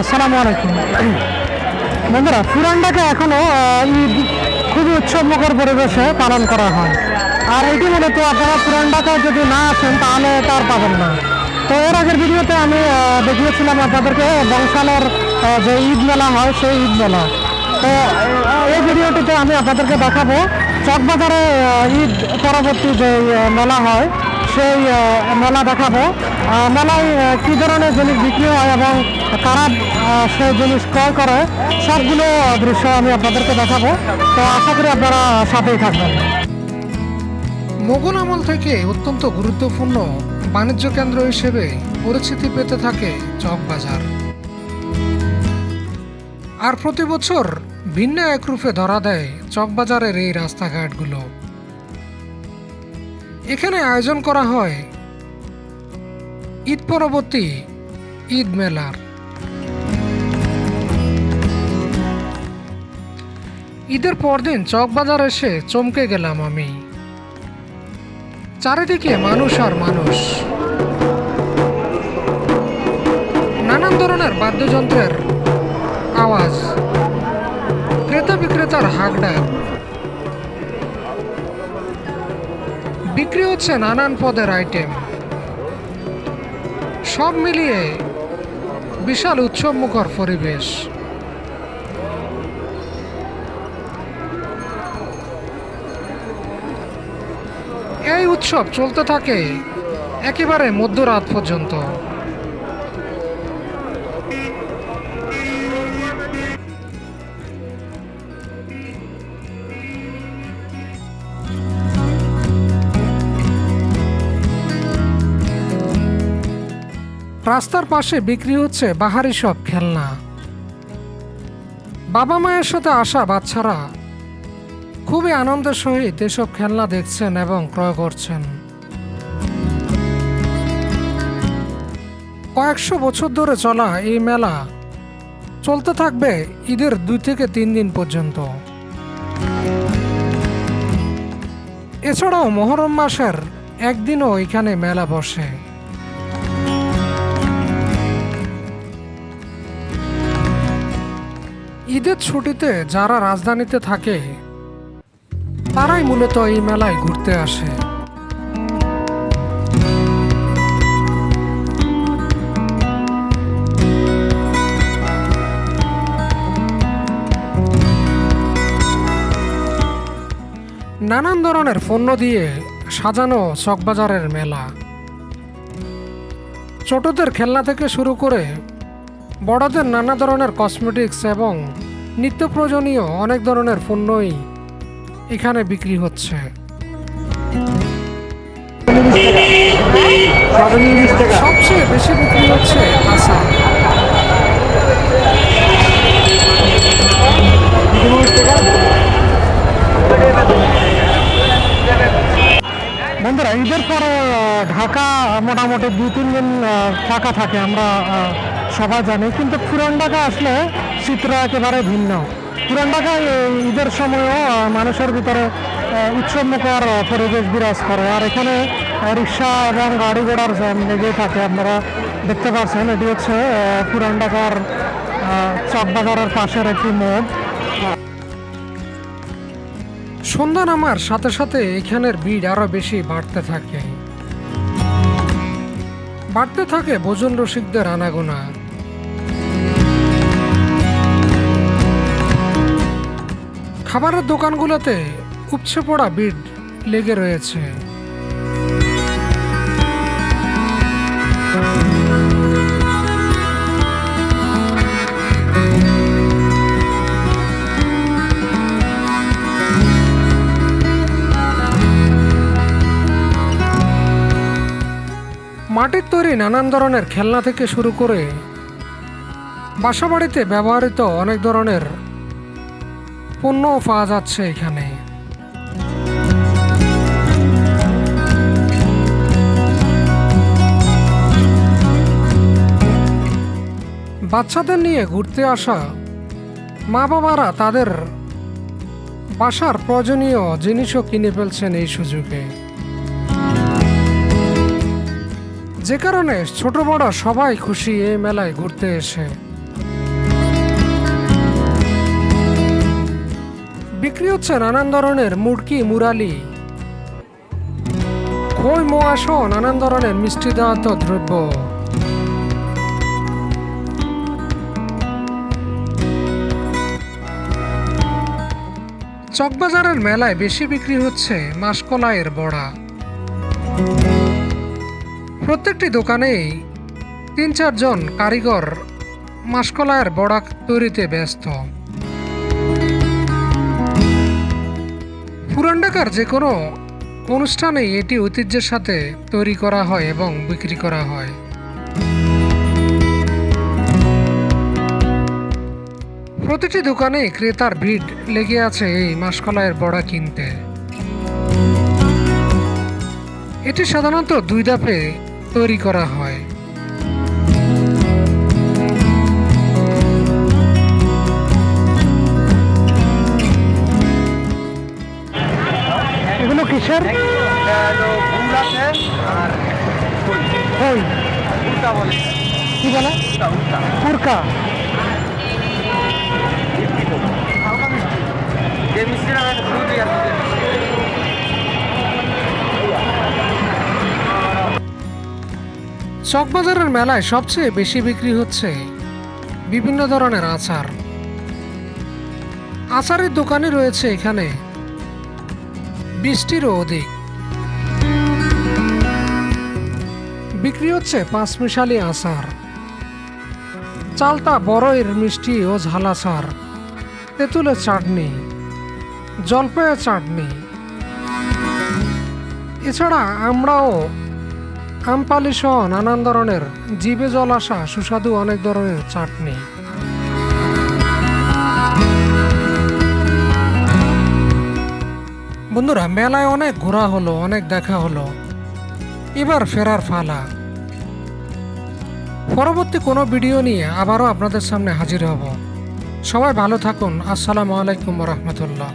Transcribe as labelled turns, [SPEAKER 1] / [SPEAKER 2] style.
[SPEAKER 1] আসসালামু আলাইকুম। বন্ধুরা পুরানটাকে এখনও আহ, ঈদ খুবই উৎসবমুখর পরিবেশে পালন করা হয়। আর এটি মূলত আপনারা পুরান ঢাকায় যদি না আসেন তাহলে তার পাবেন না। তো এর আগের ভিডিওতে আমি দেখিয়েছিলাম আপনাদেরকে বংশালের যে ঈদ মেলা হয় সেই ঈদ মেলা। তো এই ভিডিওটিতে আমি আপনাদেরকে দেখাবো চকবাজারে ঈদ পরবর্তী যে মেলা হয় সেই মেলা দেখাবো। মেলায় কী ধরনের জিনিস বিক্রি হয় এবং কারা সেই জিনিস ক্রয় করে, সবগুলো দৃশ্য আমি আপনাদেরকে দেখাবো। তো আশা করি আপনারা সাথেই থাকবেন।
[SPEAKER 2] মোগল আমল থেকে অত্যন্ত গুরুত্বপূর্ণ বাণিজ্য কেন্দ্র হিসেবে পরিচিতি পেতে থাকে চকবাজার আর প্রতি বছর ভিন্ন এক রূপে ধরা দেয় চকবাজারের এই রাস্তাঘাটগুলো। এখানে আয়োজন করা হয় ঈদ পরবর্তী ঈদ মেলার। ঈদের পরদিন চকবাজার এসে চমকে গেলাম আমি। চারিদিকে মানুষ আর মানুষ। নানান ধরনের বাদ্যযন্ত্রের আওয়াজ, ক্রেতা বিক্রেতার হাঁকডাক বিক্রি হচ্ছে নানান পদের আইটেম। সব মিলিয়ে বিশাল উৎসবমুখর পরিবেশ। এই উৎসব চলতে থাকে একেবারে মধ্যরাত পর্যন্ত। রাস্তার পাশে বিক্রি হচ্ছে বাহারি সব খেলনা। বাবা মায়ের সাথে আসা বাচ্চারা খুবই আনন্দের সহিত এসব খেলনা দেখছেন এবং ক্রয় করছেন। কয়েকশো বছর ধরে চলা এই মেলা চলতে থাকবে ঈদের দুই থেকে তিন দিন পর্যন্ত। এছাড়াও মহরম মাসের একদিনও এখানে মেলা বসে। ঈদের ছুটিতে যারা রাজধানীতে থাকে, তারাই মূলত এই মেলায় ঘুরতে আসে। নানান ধরনের পণ্য দিয়ে সাজানো চকবাজারের মেলা। ছোটদের খেলনা থেকে শুরু করে বড়দের নানা ধরনের কসমেটিক্স এবং নিত্য প্রয়োজনীয় অনেক ধরনের পণ্যই এখানে বিক্রি হচ্ছে। সবচেয়ে বেশি বিক্রি হচ্ছে আসাম।
[SPEAKER 1] বন্ধুরা, ঈদের পরে ঢাকা মোটামুটি দু তিন দিন ফাঁকা থাকে। আমরা সবাই জানে, কিন্তু পুরান ঢাকা আসলে চিত্র একেবারে ভিন্ন। পুরান ঢাকায় ঈদের সময়ও মানুষের ভিতরে উৎসবমুখর পরিবেশ বিরাজ করে। আর এখানে রিক্সা এবং গাড়ি ঘোড়ার লেগে থাকে, আপনারা দেখতে পাচ্ছেন। এটি হচ্ছে পুরান ঢাকার চকবাজারের পাশের একটি মোড়।
[SPEAKER 2] সন্ধ্যা নামার সাথে সাথে এখানের ভিড় আরও বেশি বাড়তে থাকে। বাড়তে থাকে ভোজন রসিকদের আনাগোনা। খাবারের দোকানগুলোতে উপচে পড়া ভিড় লেগে রয়েছে। মাটির তৈরি নানান ধরনের খেলনা থেকে শুরু করে বাসাবাড়িতে ব্যবহৃত অনেক ধরনের পণ্যও পাওয়া যাচ্ছে এখানে। বাচ্চাদের নিয়ে ঘুরতে আসা মা বাবারা তাদের বাসার প্রয়োজনীয় জিনিসও কিনে ফেলছেন এই সুযোগে। যে কারণে ছোট বড় সবাই খুশি এই মেলায় ঘুরতে এসে। বিক্রি হচ্ছে নানান ধরনের মুড়কি মুরালি। খই, মোয়া সহ নানান ধরনের মিষ্টি জাত দ্রব্য। চকবাজারের মেলায় বেশি বিক্রি হচ্ছে মাসকলাইয়ের বড়া। প্রত্যেকটি দোকানেই তিন চারজন কারিগর মাসকলাইয়ের বড়া তৈরিতে ব্যস্ত। পুরান যে কোনো অনুষ্ঠানেই এটি ঐতিহ্যের সাথে তৈরি করা হয় এবং বিক্রি করা হয়। প্রতিটি দোকানে ক্রেতার ভিড় লেগে আছে এই মাসকলাইয়ের বড়া কিনতে। এটি সাধারণত দুই ধাপে তৈরি করা হয়।
[SPEAKER 3] আর দুধের মিষ্টি।
[SPEAKER 2] চকবাজারের মেলায় সবচেয়ে বেশি বিক্রি হচ্ছে বিভিন্ন ধরনের আচার। আচারের দোকানে রয়েছে এখানে। বৃষ্টিরও অধিক। বিক্রি হচ্ছে পাঁচমিশালি আচার। চালতা বড়ইয়ের মিষ্টি ও ঝাল আচার তেঁতুলের চাটনি, জলপাইয়ের চাটনি। এছাড়া আমরাও আমপালি সহ নানান ধরনের জিভে জল আসা সুস্বাদু অনেক ধরনের চাটনি। বন্ধুরা, মেলায় অনেক ঘোরা হলো, অনেক দেখা হলো। এবার ফেরার ফালা পরবর্তী কোনো ভিডিও নিয়ে আবারও আপনাদের সামনে হাজির হব। সবাই ভালো থাকুন। আসসালামু আলাইকুম রহমতুল্লাহ।